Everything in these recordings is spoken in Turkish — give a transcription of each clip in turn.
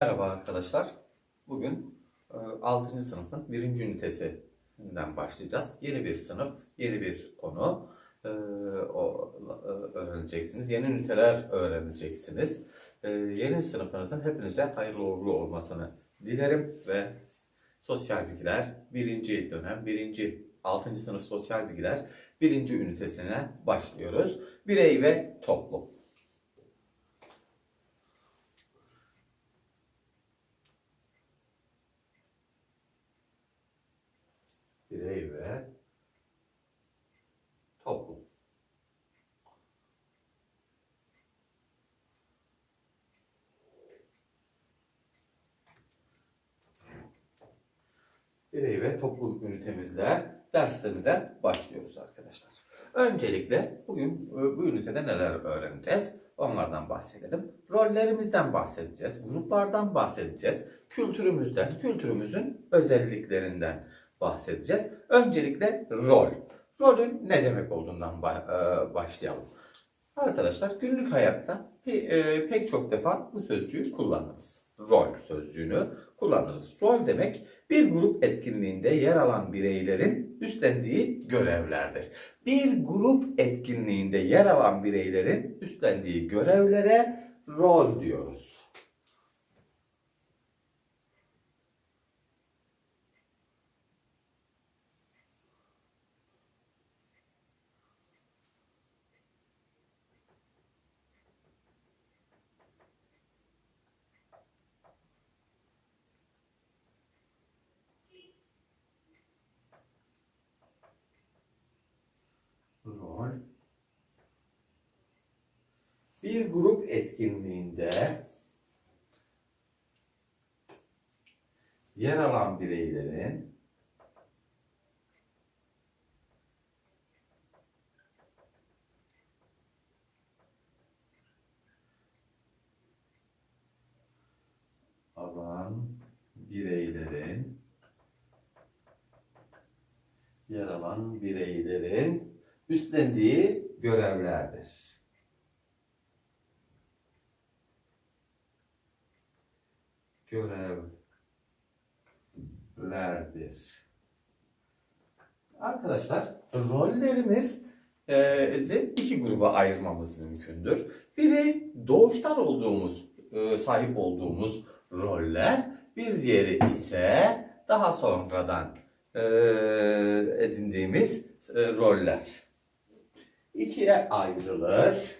Merhaba arkadaşlar. Bugün 6. sınıfın 1. ünitesinden başlayacağız. Yeni bir sınıf, yeni bir konu e, e, öğreneceksiniz. Yeni üniteler öğreneceksiniz. E, Yeni sınıfınızın hepinize hayırlı uğurlu olmasını dilerim ve sosyal bilgiler 1. dönem 1. 6. sınıf sosyal bilgiler 1. ünitesine başlıyoruz. Birey ve toplum. birey ve toplum. Birey ve toplum ünitemizle derslerimize başlıyoruz arkadaşlar. Öncelikle bugün e, bu ünitede neler öğreneceğiz? Onlardan bahsedelim. Rollerimizden bahsedeceğiz, gruplardan bahsedeceğiz, kültürümüzden, kültürümüzün özelliklerinden bahsedeceğiz. Öncelikle rol. Rolün ne demek olduğundan e, başlayalım. Arkadaşlar günlük hayatta pe- e, pek çok defa bu sözcüğü kullanırız. Rol sözcüğünü kullanırız. Rol demek bir grup etkinliğinde yer alan bireylerin üstlendiği görevlerdir. Bir grup etkinliğinde yer alan bireylerin üstlendiği görevlere rol diyoruz. Rol. Bir grup etkinliğinde yer alan bireylerin alan bireylerin yer alan bireylerin üstlendiği görevlerdir. Görevlerdir. Arkadaşlar rollerimiz e, iki gruba ayırmamız mümkündür. Biri doğuştan olduğumuz, e, sahip olduğumuz roller. Bir diğeri ise daha sonradan e, edindiğimiz e, roller. İkiye ayrılır.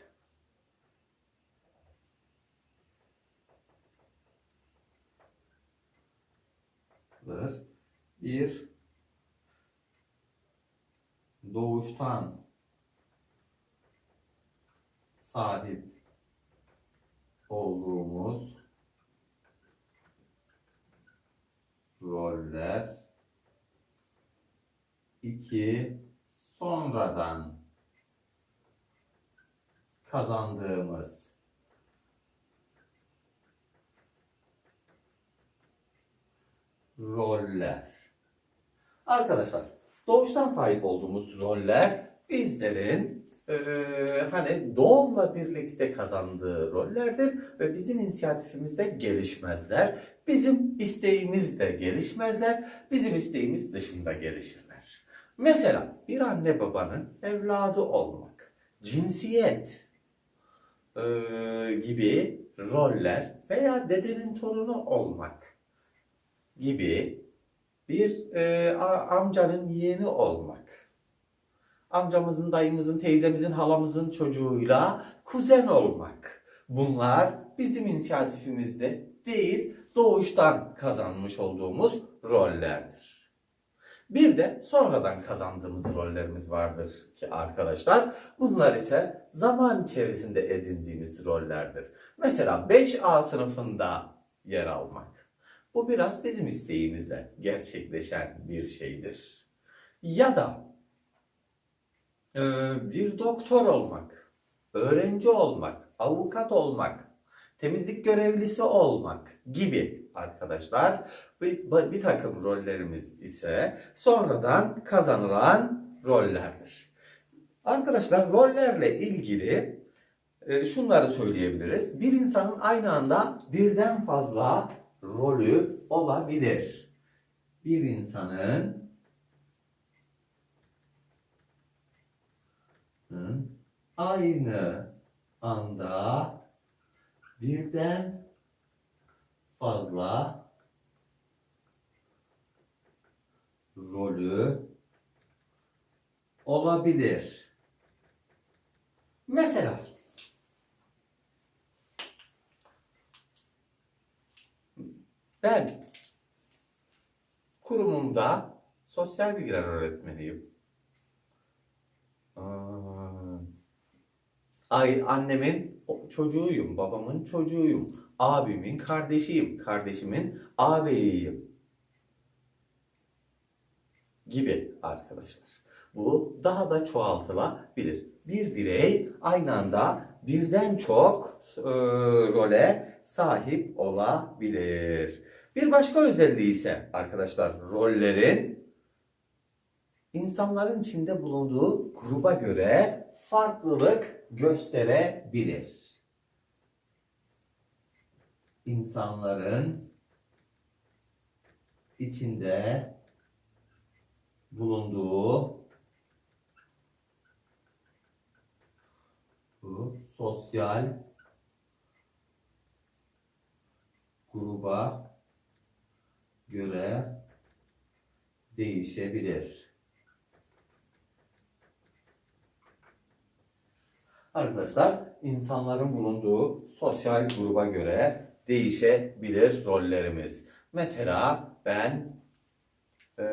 Bir doğuştan sahip olduğumuz roller. İki sonradan kazandığımız roller. Arkadaşlar, doğuştan sahip olduğumuz roller bizlerin eee, hani doğumla birlikte kazandığı rollerdir ve bizim inisiyatifimizde gelişmezler. Bizim isteğimizde gelişmezler. Bizim isteğimiz dışında gelişirler. Mesela bir anne babanın evladı olmak, cinsiyet eee, gibi roller veya dedenin torunu olmak gibi bir e, amcanın yeğeni olmak. Amcamızın, dayımızın, teyzemizin, halamızın çocuğuyla kuzen olmak. Bunlar bizim inisiyatifimizde değil, doğuştan kazanmış olduğumuz rollerdir. Bir de sonradan kazandığımız rollerimiz vardır ki arkadaşlar. Bunlar ise zaman içerisinde edindiğimiz rollerdir. Mesela 5A sınıfında yer almak. Bu biraz bizim isteğimizle gerçekleşen bir şeydir. Ya da e, bir doktor olmak, öğrenci olmak, avukat olmak, temizlik görevlisi olmak gibi arkadaşlar bir, bir takım rollerimiz ise sonradan kazanılan rollerdir. Arkadaşlar rollerle ilgili e, şunları söyleyebiliriz. Bir insanın aynı anda birden fazla rolü olabilir. Bir insanın aynı anda birden fazla rolü olabilir. Mesela ben kurumumda sosyal bilgiler öğretmeniyim. Ay annemin çocuğuyum, babamın çocuğuyum, abimin kardeşiyim, kardeşimin ağabeyiyim gibi arkadaşlar. Bu daha da çoğaltılabilir. Bir birey aynı anda birden çok e, role sahip olabilir. Bir başka özelliği ise arkadaşlar rollerin insanların içinde bulunduğu gruba göre farklılık gösterebilir. İnsanların içinde bulunduğu bu sosyal gruba göre değişebilir. Arkadaşlar, insanların bulunduğu sosyal gruba göre değişebilir rollerimiz. Mesela ben e,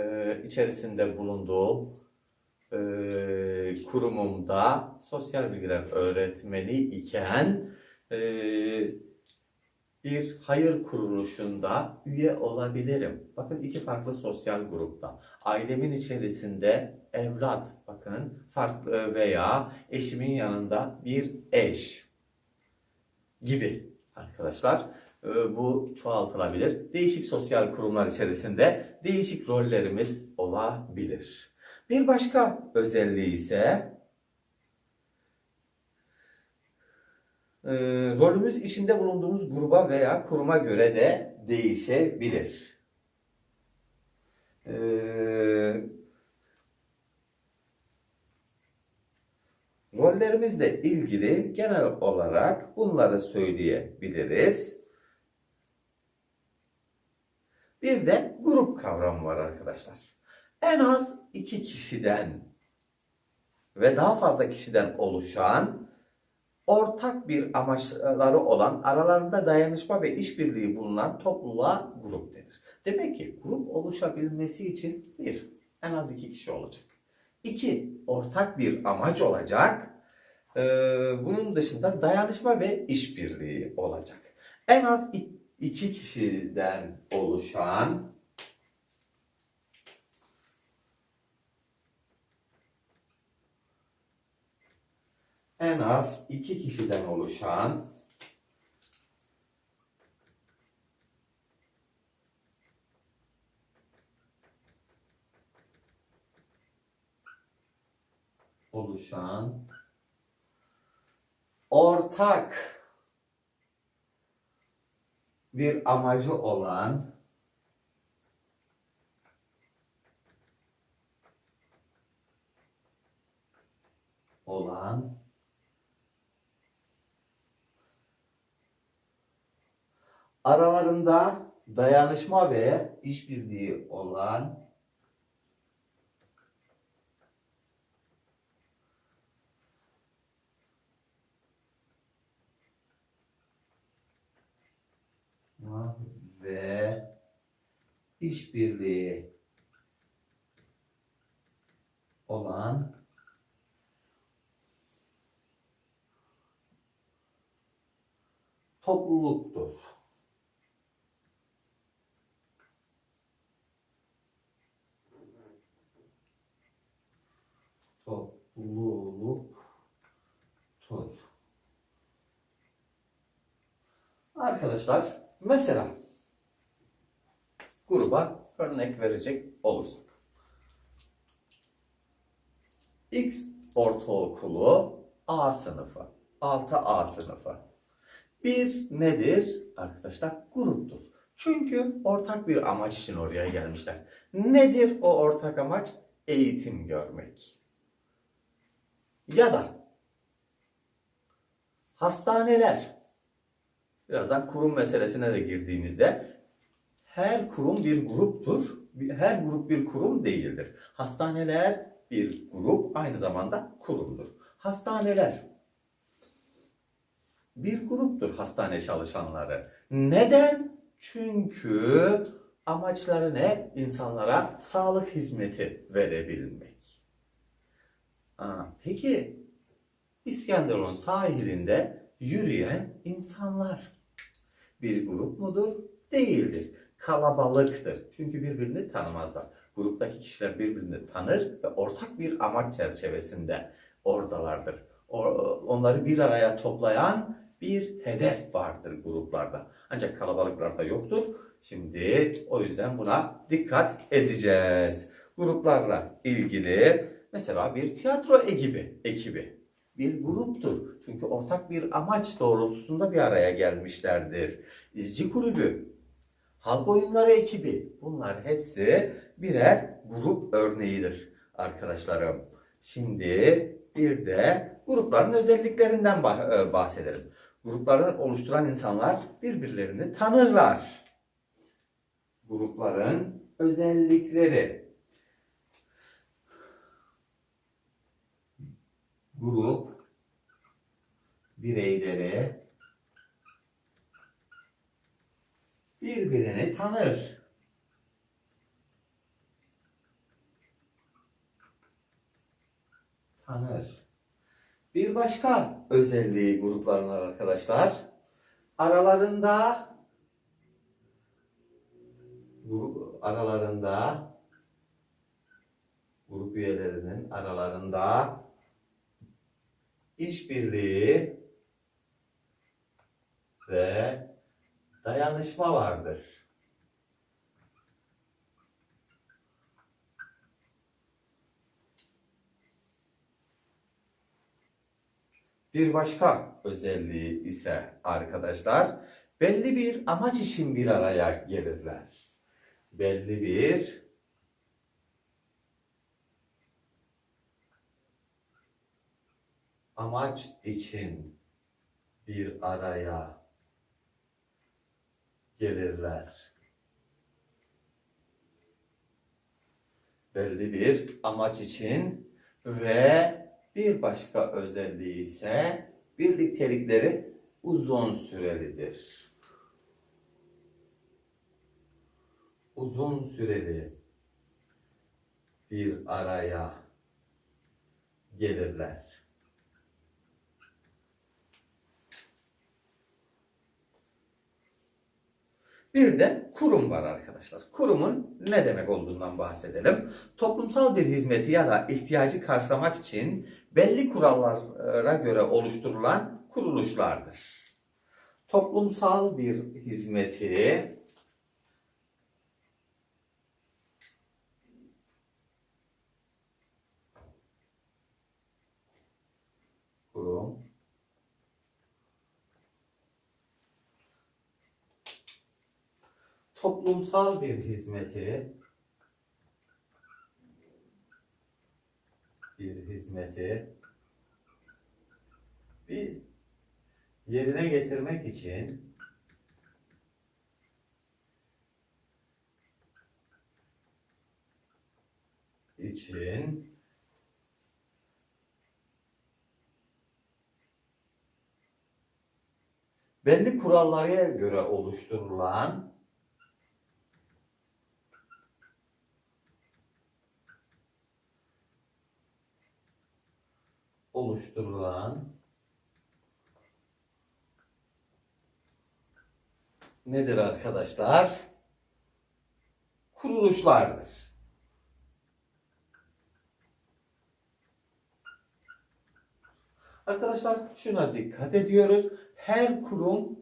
içerisinde bulunduğum e, kurumumda sosyal bilgiler öğretmeni iken e, bir hayır kuruluşunda üye olabilirim. Bakın iki farklı sosyal grupta. Ailemin içerisinde evlat, bakın farklı veya eşimin yanında bir eş gibi arkadaşlar. e, Bu çoğaltılabilir. Değişik sosyal kurumlar içerisinde değişik rollerimiz olabilir. Bir başka özelliği ise e, rolümüz içinde bulunduğumuz gruba veya kuruma göre de değişebilir. E, rollerimizle ilgili genel olarak bunları söyleyebiliriz. Bir de grup kavramı var arkadaşlar. En az iki kişiden ve daha fazla kişiden oluşan ortak bir amaçları olan aralarında dayanışma ve işbirliği bulunan topluluğa grup denir. Demek ki grup oluşabilmesi için bir, en az iki kişi olacak. İki, ortak bir amaç olacak. Ee, bunun dışında dayanışma ve işbirliği olacak. En az iki kişiden oluşan en az iki kişiden oluşan oluşan ortak bir amacı olan olan aralarında dayanışma ve işbirliği olan ve işbirliği olan topluluktur. Topluluktur. Arkadaşlar mesela gruba örnek verecek olursak. X ortaokulu A sınıfı. 6A sınıfı. Bir nedir? Arkadaşlar gruptur. Çünkü ortak bir amaç için oraya gelmişler. Nedir o ortak amaç? Eğitim görmek. Ya da hastaneler. Birazdan kurum meselesine de girdiğimizde her kurum bir gruptur. Her grup bir kurum değildir. Hastaneler bir grup aynı zamanda kurumdur. Hastaneler bir gruptur hastane çalışanları. Neden? Çünkü amaçları ne? İnsanlara sağlık hizmeti verebilmek. Aa, peki İskenderun sahilinde yürüyen insanlar bir grup mudur? Değildir. Kalabalıktır. Çünkü birbirini tanımazlar. Gruptaki kişiler birbirini tanır ve ortak bir amaç çerçevesinde oradalardır. Onları bir araya toplayan bir hedef vardır gruplarda. Ancak kalabalıklarda yoktur. Şimdi o yüzden buna dikkat edeceğiz. Gruplarla ilgili mesela bir tiyatro ekibi, ekibi bir gruptur. Çünkü ortak bir amaç doğrultusunda bir araya gelmişlerdir. İzci kulübü, halk oyunları ekibi bunlar hepsi birer grup örneğidir arkadaşlarım. Şimdi bir de grupların özelliklerinden e, bahsedelim. Grupları oluşturan insanlar birbirlerini tanırlar. Grupların özellikleri. Grup bireyleri birbirini tanır. Tanır. Bir başka özelliği grupların arkadaşlar. Aralarında aralarında grup üyelerinin aralarında işbirliği ve dayanışma vardır. Bir başka özelliği ise arkadaşlar belli bir amaç için bir araya gelirler. Belli bir amaç için bir araya gelirler. Belli bir amaç için ve bir başka özelliği ise birliktelikleri uzun sürelidir. Uzun süreli bir araya gelirler. Bir de kurum var arkadaşlar. Kurumun ne demek olduğundan bahsedelim. Toplumsal bir hizmeti ya da ihtiyacı karşılamak için belli kurallara göre oluşturulan kuruluşlardır. Toplumsal bir hizmeti kurum toplumsal bir hizmeti bir hizmeti bir yerine getirmek için için belli kurallara göre oluşturulan oluşturulan nedir arkadaşlar? Kuruluşlardır. Arkadaşlar şuna dikkat ediyoruz. Her kurum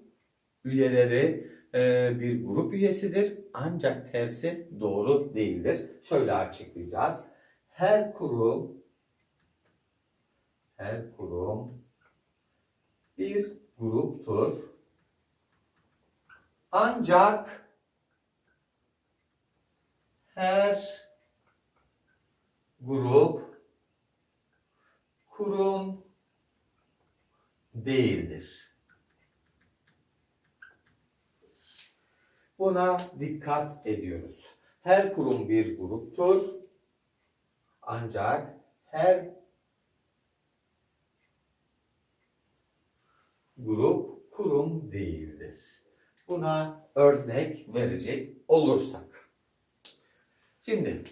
üyeleri e, bir grup üyesidir. Ancak tersi doğru değildir. Şöyle açıklayacağız. Her kurum her kurum bir gruptur. Ancak her grup kurum değildir. Buna dikkat ediyoruz. Her kurum bir gruptur. Ancak her grup kurum değildir. Buna örnek verecek olursak. Şimdi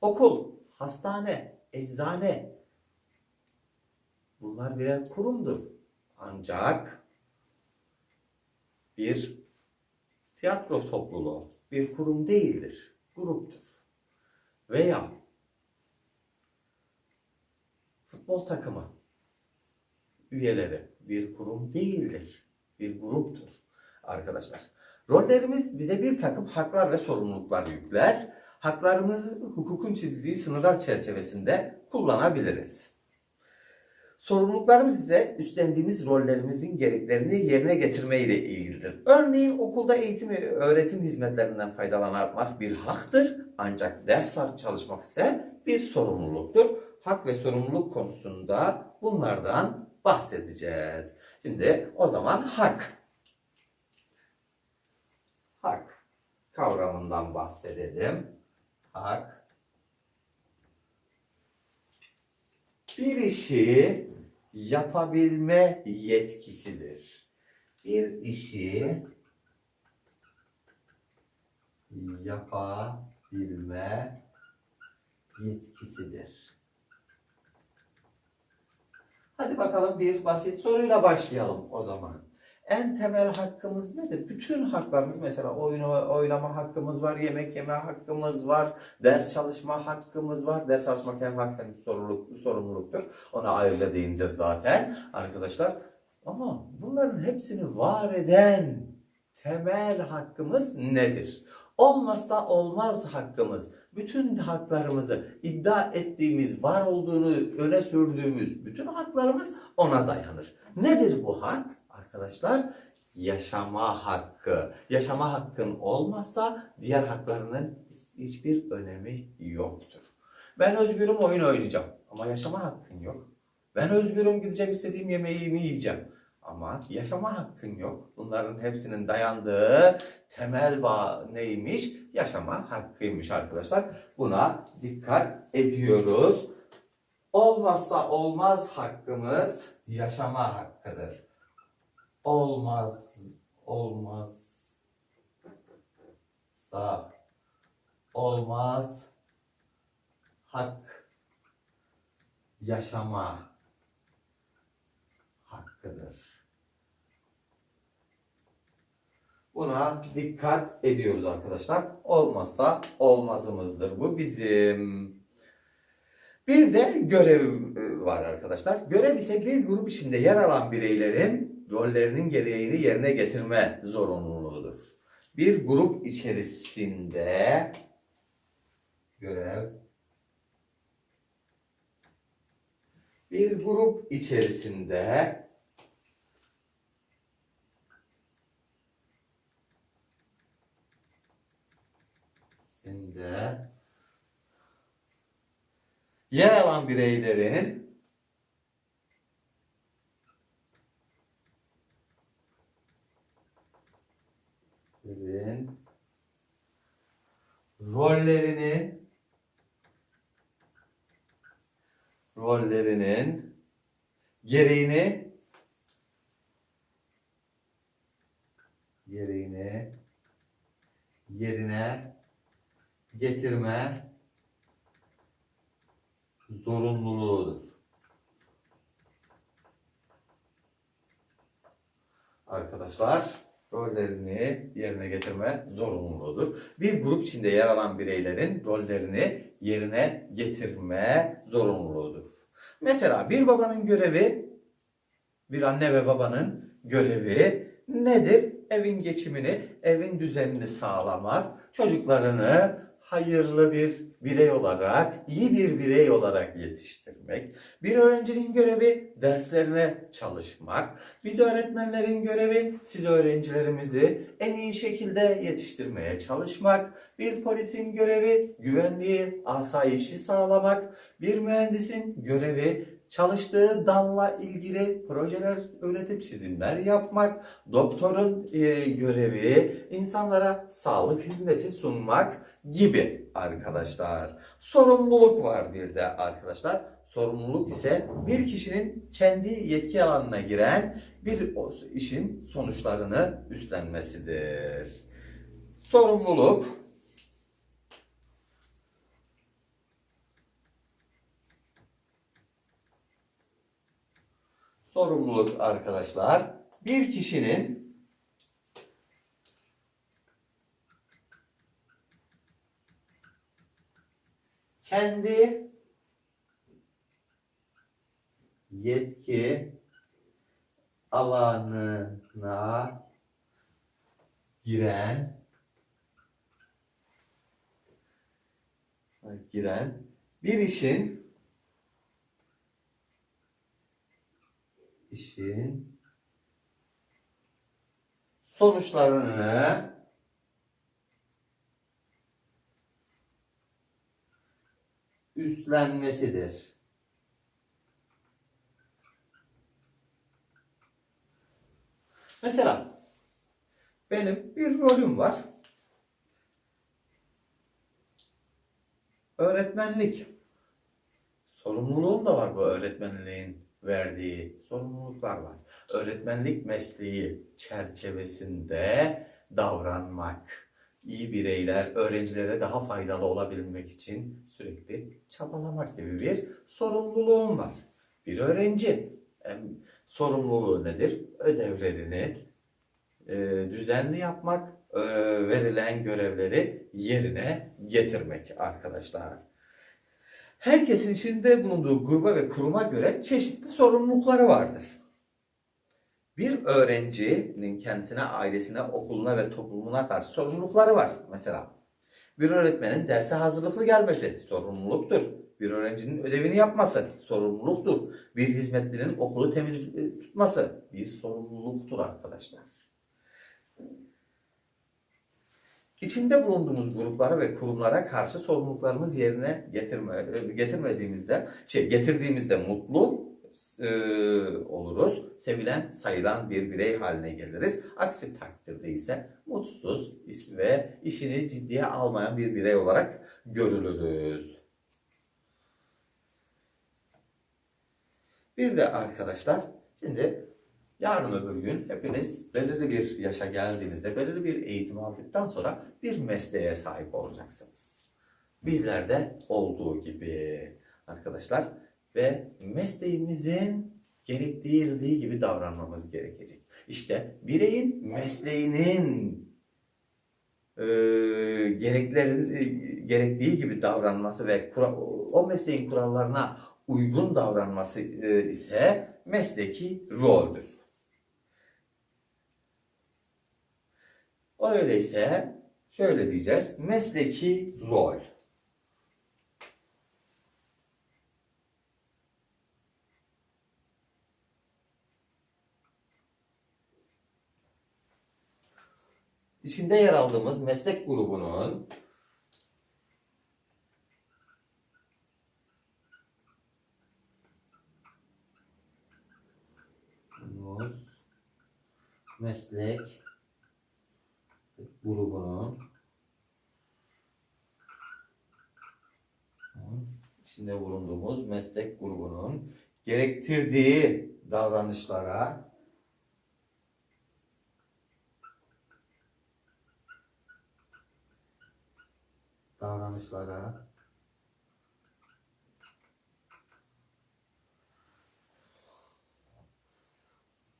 okul, hastane, eczane bunlar birer kurumdur. Ancak bir tiyatro topluluğu bir kurum değildir, gruptur. Veya futbol takımı üyeleri bir kurum değildir, bir gruptur arkadaşlar. Rollerimiz bize bir takım haklar ve sorumluluklar yükler. Haklarımızı hukukun çizdiği sınırlar çerçevesinde kullanabiliriz. Sorumluluklarımız ise üstlendiğimiz rollerimizin gereklerini yerine getirme ile ilgilidir. Örneğin okulda eğitim ve öğretim hizmetlerinden faydalanmak bir haktır. Ancak ders çalışmak ise bir sorumluluktur. Hak ve sorumluluk konusunda bunlardan bahsedeceğiz. Şimdi o zaman hak. Hak kavramından bahsedelim. Hak bir işi yapabilme yetkisidir. Bir işi yapabilme yetkisidir. Hadi bakalım bir basit soruyla başlayalım o zaman. En temel hakkımız nedir? Bütün haklarımız mesela oyun oynama hakkımız var, yemek yeme hakkımız var, ders çalışma hakkımız var. Ders çalışmak hem hak hem sorumluluk, sorumluluktur. Ona ayrıca değineceğiz zaten arkadaşlar. Ama bunların hepsini var eden temel hakkımız nedir? Olmazsa olmaz hakkımız, bütün haklarımızı iddia ettiğimiz, var olduğunu öne sürdüğümüz bütün haklarımız ona dayanır. Nedir bu hak? Arkadaşlar yaşama hakkı. Yaşama hakkın olmazsa diğer haklarının hiçbir önemi yoktur. Ben özgürüm oyun oynayacağım ama yaşama hakkın yok. Ben özgürüm gideceğim istediğim yemeğimi yiyeceğim. Ama yaşama hakkın yok. Bunların hepsinin dayandığı temel bağ neymiş? Yaşama hakkıymış arkadaşlar. Buna dikkat ediyoruz. Olmazsa olmaz hakkımız yaşama hakkıdır. Olmaz, olmazsa olmaz hak yaşama hakkıdır. Buna dikkat ediyoruz arkadaşlar. Olmazsa olmazımızdır bu bizim. Bir de görev e, var arkadaşlar. Görev ise bir grup içinde yer alan bireylerin rollerinin gereğini yerine getirme zorunluluğudur. Bir grup içerisinde görev bir grup içerisinde içerisinde yer alan bireylerin rollerini rollerinin gereğini gereğini yerine getirme zorunluluğudur. Arkadaşlar rollerini yerine getirme zorunluluğudur. Bir grup içinde yer alan bireylerin rollerini yerine getirme zorunluluğudur. Mesela bir babanın görevi, bir anne ve babanın görevi nedir? Evin geçimini, evin düzenini sağlamak, çocuklarını hayırlı bir birey olarak, iyi bir birey olarak yetiştirmek. Bir öğrencinin görevi derslerine çalışmak. Biz öğretmenlerin görevi siz öğrencilerimizi en iyi şekilde yetiştirmeye çalışmak. Bir polisin görevi güvenliği, asayişi sağlamak. Bir mühendisin görevi çalıştığı dalla ilgili projeler üretip çizimler yapmak. Doktorun e, görevi insanlara sağlık hizmeti sunmak gibi arkadaşlar. Sorumluluk var bir de arkadaşlar. Sorumluluk ise bir kişinin kendi yetki alanına giren bir işin sonuçlarını üstlenmesidir. Sorumluluk sorumluluk arkadaşlar. Bir kişinin kendi yetki alanına giren giren bir işin işin sonuçlarını üstlenmesidir. Mesela benim bir rolüm var. Öğretmenlik. Sorumluluğum da var bu öğretmenliğin verdiği sorumluluklar var. Öğretmenlik mesleği çerçevesinde davranmak, iyi bireyler, öğrencilere daha faydalı olabilmek için sürekli çabalamak gibi bir sorumluluğum var. Bir öğrenci sorumluluğu nedir? Ödevlerini e, düzenli yapmak, e, verilen görevleri yerine getirmek arkadaşlar. Herkesin içinde bulunduğu gruba ve kuruma göre çeşitli sorumlulukları vardır. Bir öğrencinin kendisine, ailesine, okuluna ve toplumuna karşı sorumlulukları var. Mesela bir öğretmenin derse hazırlıklı gelmesi sorumluluktur. Bir öğrencinin ödevini yapması sorumluluktur. Bir hizmetlinin okulu temiz tutması bir sorumluluktur arkadaşlar. İçinde bulunduğumuz gruplara ve kurumlara karşı sorumluluklarımız yerine getirme, getirmediğimizde, şey getirdiğimizde mutlu e, oluruz. Sevilen, sayılan bir birey haline geliriz. Aksi takdirde ise mutsuz ve işini ciddiye almayan bir birey olarak görülürüz. Bir de arkadaşlar şimdi Yarın öbür gün hepiniz belirli bir yaşa geldiğinizde, belirli bir eğitim aldıktan sonra bir mesleğe sahip olacaksınız. Bizlerde olduğu gibi arkadaşlar ve mesleğimizin gerektirdiği gibi davranmamız gerekecek. İşte bireyin mesleğinin e, gereklerin, e, gerektiği gibi davranması ve kura, o mesleğin kurallarına uygun davranması e, ise mesleki roldür. Öyleyse şöyle diyeceğiz. Mesleki rol. İçinde yer aldığımız meslek grubunun meslek grubunun içinde bulunduğumuz meslek grubunun gerektirdiği davranışlara davranışlara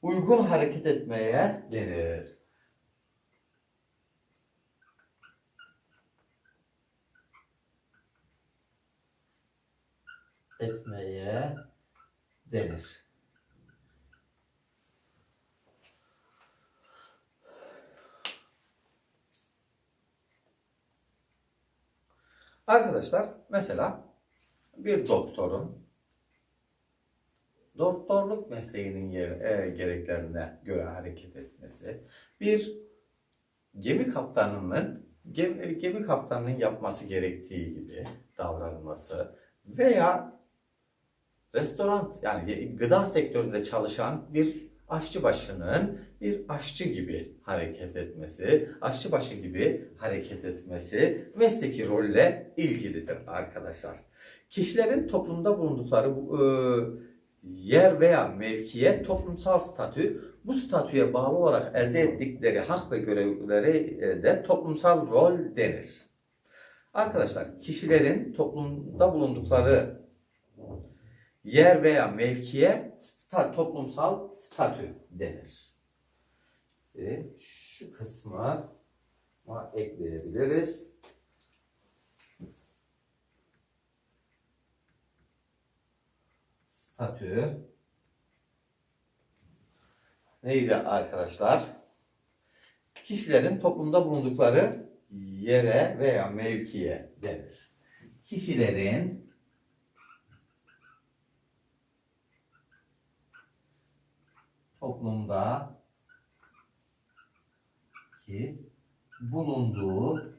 uygun hareket etmeye denir. Etmeye denir. Arkadaşlar mesela bir doktorun doktorluk mesleğinin yer, e, gereklerine göre hareket etmesi, bir gemi kaptanının gemi, gemi kaptanının yapması gerektiği gibi davranması veya restoran yani gıda sektöründe çalışan bir aşçıbaşının bir aşçı gibi hareket etmesi, aşçıbaşı gibi hareket etmesi mesleki rolle ilgilidir arkadaşlar. Kişilerin toplumda bulundukları bu, e, yer veya mevkiye toplumsal statü, bu statüye bağlı olarak elde ettikleri hak ve görevlere e, de toplumsal rol denir. Arkadaşlar kişilerin toplumda bulundukları yer veya mevkiye sta- toplumsal statü denir. E, şu kısmı ekleyebiliriz. Statü neydi arkadaşlar? Kişilerin toplumda bulundukları yere veya mevkiye denir. Kişilerin toplumda ki bulunduğu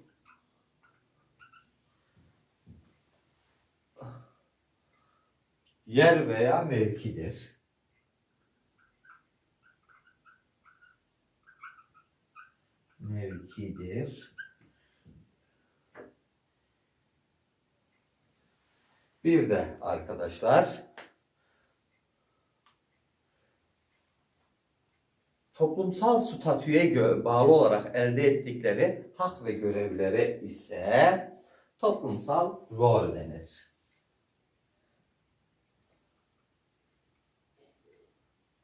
yer veya mevkidir. Mevkidir. Bir de arkadaşlar toplumsal statüye bağlı olarak elde ettikleri hak ve görevlere ise toplumsal rol denir.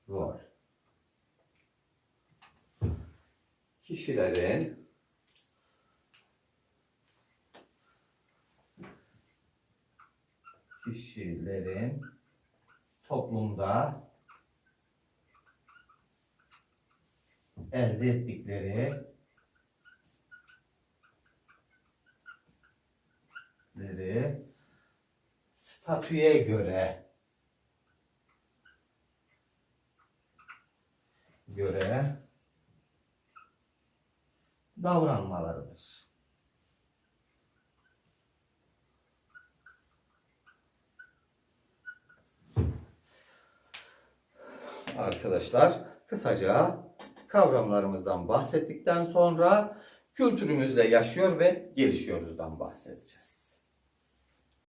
Rol. Kişilerin kişilerin toplumda elde ettikleri leri statüye göre göre davranmalarıdır. Arkadaşlar kısaca kavramlarımızdan bahsettikten sonra kültürümüzde yaşıyor ve gelişiyoruzdan bahsedeceğiz.